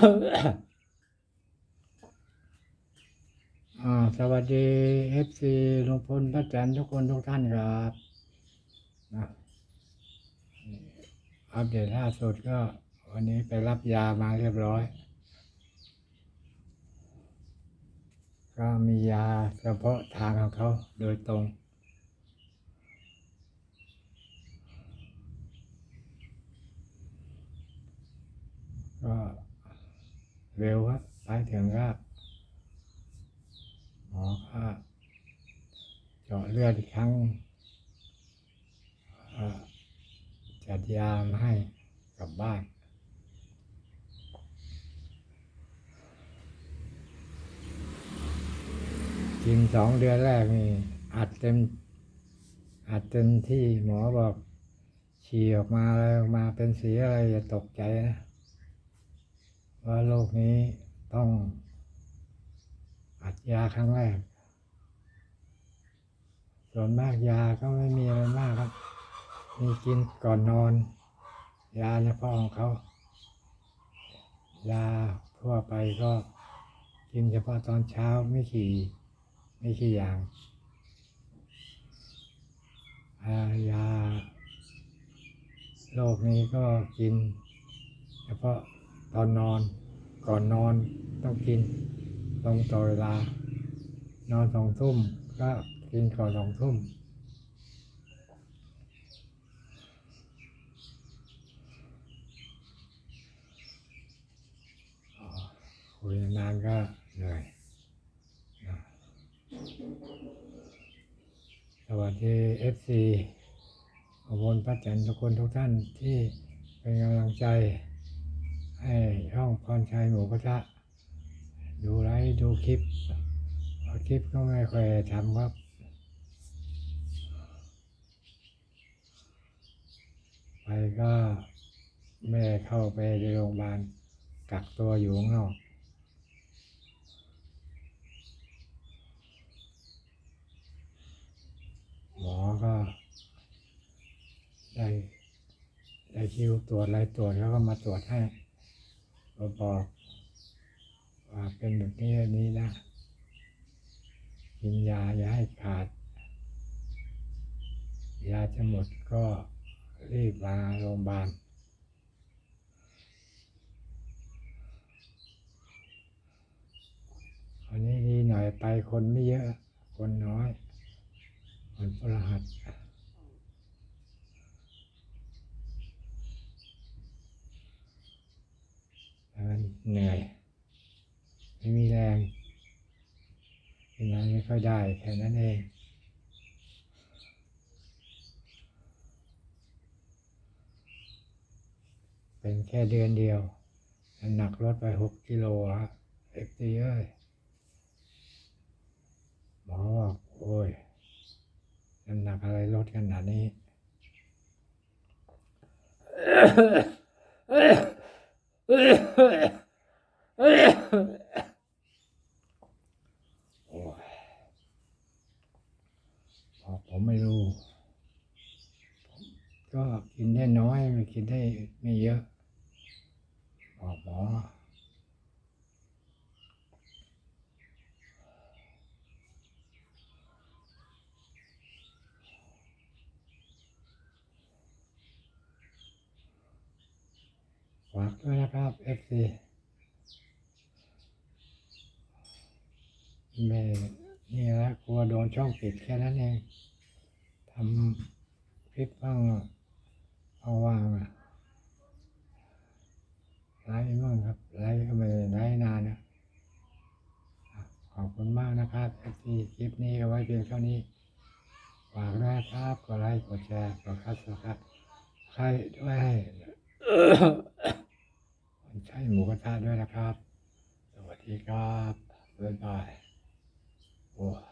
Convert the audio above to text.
สวัสดีเอฟซีลุงพลป้าแตนทุกคนทุกท่านครับนะอัปเดตล่าสุดก็ วันนี้ไปรับยามาเรียบร้อย ก็มียาเฉพาะทางของเขาโดยตรงก็ เร็วครับไปถึงก็หมอก็เจาะเลือดอีกครั้งจัดยามาให้กลับบ้านกินสองเดือนแรกนี่อัดเต็มอัดเต็มที่หมอบอกฉี่ออกมาอะไรออกมาเป็นสีอะไรอย่าตกใจนะ ว่าโรคนี้ต้องอัดยาครั้งแรก ส่วนมากยาก็ไม่มีอะไรมากครับ มีกินก่อนนอน ยาเฉพาะของเขา ยาทั่วไปก็กินเฉพาะตอนเช้าไม่ขี่ไม่ขี่อย่างายาโรคนี้ก็กินเฉพาะ ตอนนอน ก่อนนอนต้องกินตรงต่อเวลา นอนสองทุ่มก็กินก่อนสองทุ่มคุยนานก็เหนื่อยสวัสดีเอฟซีขอบคุณป้าแตนทุกคนทุกท่านที่เป็นกำลังใจ ช่องพรชัยหมูกระทะดูไลฟ์ดูคลิปพราะคลิปก็ไม่ค่อยทำครับไปก็แม่เข้าไปในโรงพยาบาลกักตัวอยู่ข้างนอกหมอก็ได้ได้คิวตรวจอะไรตรวจแล้วก็มาตรวจให้ ก็บอกว่าเป็นแบบนี้แบบนี้นะกินยาอย่าให้ขาด ยาจะหมดก็รีบมาโรงพยาบาลวันนี้ดีหน่อยไปคนไม่เยอะ คนน้อย คนพลหัสแล้วมัน เหนื่อย ไม่มีแรงกินอะไรไม่ค่อยได้แค่นั้นเองเป็นแค่เดือนเดียวหนักลดไปหกกิโลฮะเอ็กซีเอ้ยหมอบอกโอ้ยน้ำหนักอะไรลดขนาดนี้โอ้ยบอก ผมไม่รู้ ก็กินได้น้อยไม่กินได้ไม่เยอะบอกหมอฝากด้วยนะครับ FC แม่ นี่แหละกลัวโดนช่องปิดแค่นั้นเองทำคลิปบ้างเอาว่างไลฟ์บ้างครับไลฟ์ก็ไม่ได้ไลฟ์นานนะขอบคุณมากนะครับ FC คลิปนี้เอาไว้เพียงเท่านี้ฝากด้วยครับกดไลค์กดแชร์กดคัดสครับใครด้วยให้ใช่หมูกระทะด้วยนะครับ สวัสดีครับบ๊ายบาย Oh.